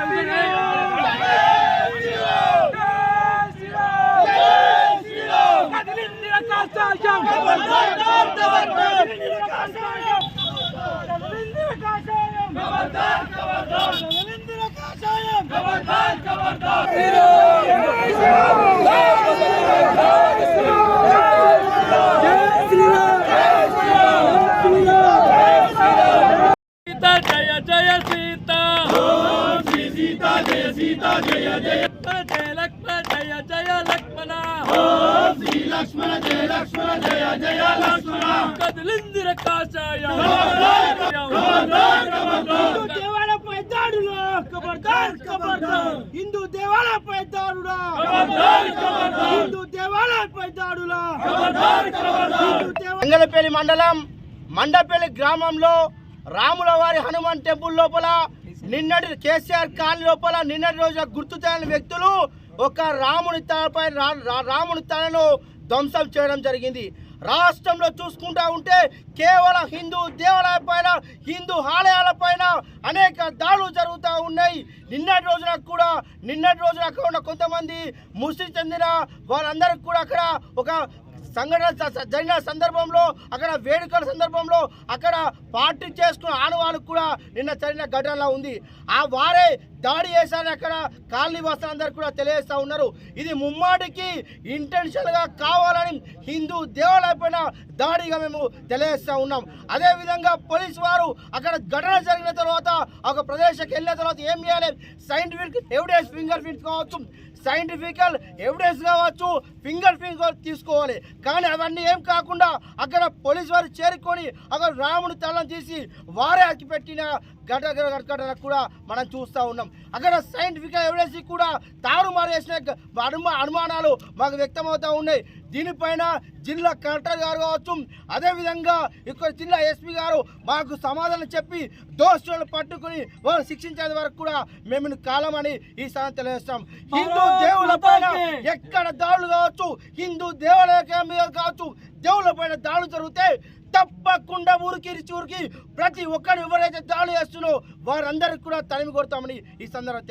సీత సీత జయ జయ. జయ జయ లక్ష్మణ జయ జయ లక్ష్మణ. శ్రీ లక్ష్మణ జయ లక్ష్మణ జయ జయ లక్ష్మణ. కదిలిందిర కాషాయ. హిందూ దేవాలయపై దాడులు ఖబర్దార్ ఖబర్దార్ హిందూ దేవాలయపై దాడులా హిందూ దేవాలయపై దాడులా మంగళపల్లి మండలం మండపల్లి గ్రామంలో రాముల వారి హనుమాన్ టెంపుల్ లోపల నిన్నటి కేసీఆర్ కాలనీ లోపల నిన్నటి రోజున గుర్తు తెలియని వ్యక్తులు ఒక రాముని తలపై రా- రాముని తలను ధ్వంసం చేయడం జరిగింది. రాష్ట్రంలో చూసుకుంటా ఉంటే కేవలం హిందూ దేవాలయాల పైన హిందూ ఆలయాల పైన అనేక దాడులు జరుగుతూ ఉన్నాయి. నిన్నటి రోజున కూడా నిన్నటి రోజున అక్కడ ఉన్న కొంతమంది ముస్లిం చెందిన వారందరికీ కూడా అక్కడ ఒక సంఘటన జరిగిన సందర్భంలో అక్కడ వేడుకల సందర్భంలో అక్కడ పార్టీ చేసుకున్న ఆడవాళ్ళకు కూడా నిన్న జరిగిన ఘటనలా ఉంది. ఆ వారే దాడి చేశారని అక్కడ కాలనీ వాసులందరూ కూడా తెలియజేస్తూ ఉన్నారు. ఇది ముమ్మాటికి ఇంటెన్షన్గా కావాలని హిందూ దేవాలయపైన దాడిగా మేము తెలియజేస్తూ ఉన్నాం. అదేవిధంగా పోలీస్ వారు అక్కడ ఘటన జరిగిన తర్వాత ఒక ప్రదేశంకి వెళ్ళిన తర్వాత ఏం చేయాలి? సైంటిఫిక్ ఎవిడెన్స్ ఫింగర్ ప్రింట్స్ కావచ్చు. సైంటిఫికల్ ఎవిడెన్స్ కావచ్చు ఫింగర్ ప్రింట్ తీసుకోవాలి. కానీ అవన్నీ ఏం కాకుండా అక్కడ పోలీస్ వారు చేరుకొని అక్కడ రాముడి తలం తీసి వారే అక్కిపెట్టిన ఘట ఘటన కూడా మనం చూస్తూ ఉన్నాం. అక్కడ సైంటిఫిక్ ఎవిడెన్స్ కూడా తారుమారు చేసిన అనుమానాలు మాకు వ్యక్తమవుతూ ఉన్నాయి. దీనిపైన జిల్లా కలెక్టర్ గారు కావచ్చు అదేవిధంగా ఇక్కడ జిల్లా ఎస్పీ గారు మాకు సమాధానం చెప్పి దోషులను పట్టుకుని వారు శిక్షించేంత వరకు కూడా మేము కాలమని ఈ సాయం తెలియజేస్తాం. హిందూ దేవుల పైన ఎక్కడ దాడులు కావచ్చు హిందూ దేవాలయ మీద కావచ్చు దేవుళ్ళ పైన దాడులు జరిగితే తప్పకుండా ఊరికి ఊరికి ప్రతి ఒక్కరు ఎవరైతే దాడులు చేస్తున్నారో వారందరికీ కూడా తనిమి కొడతామని ఈ సందర్భంగా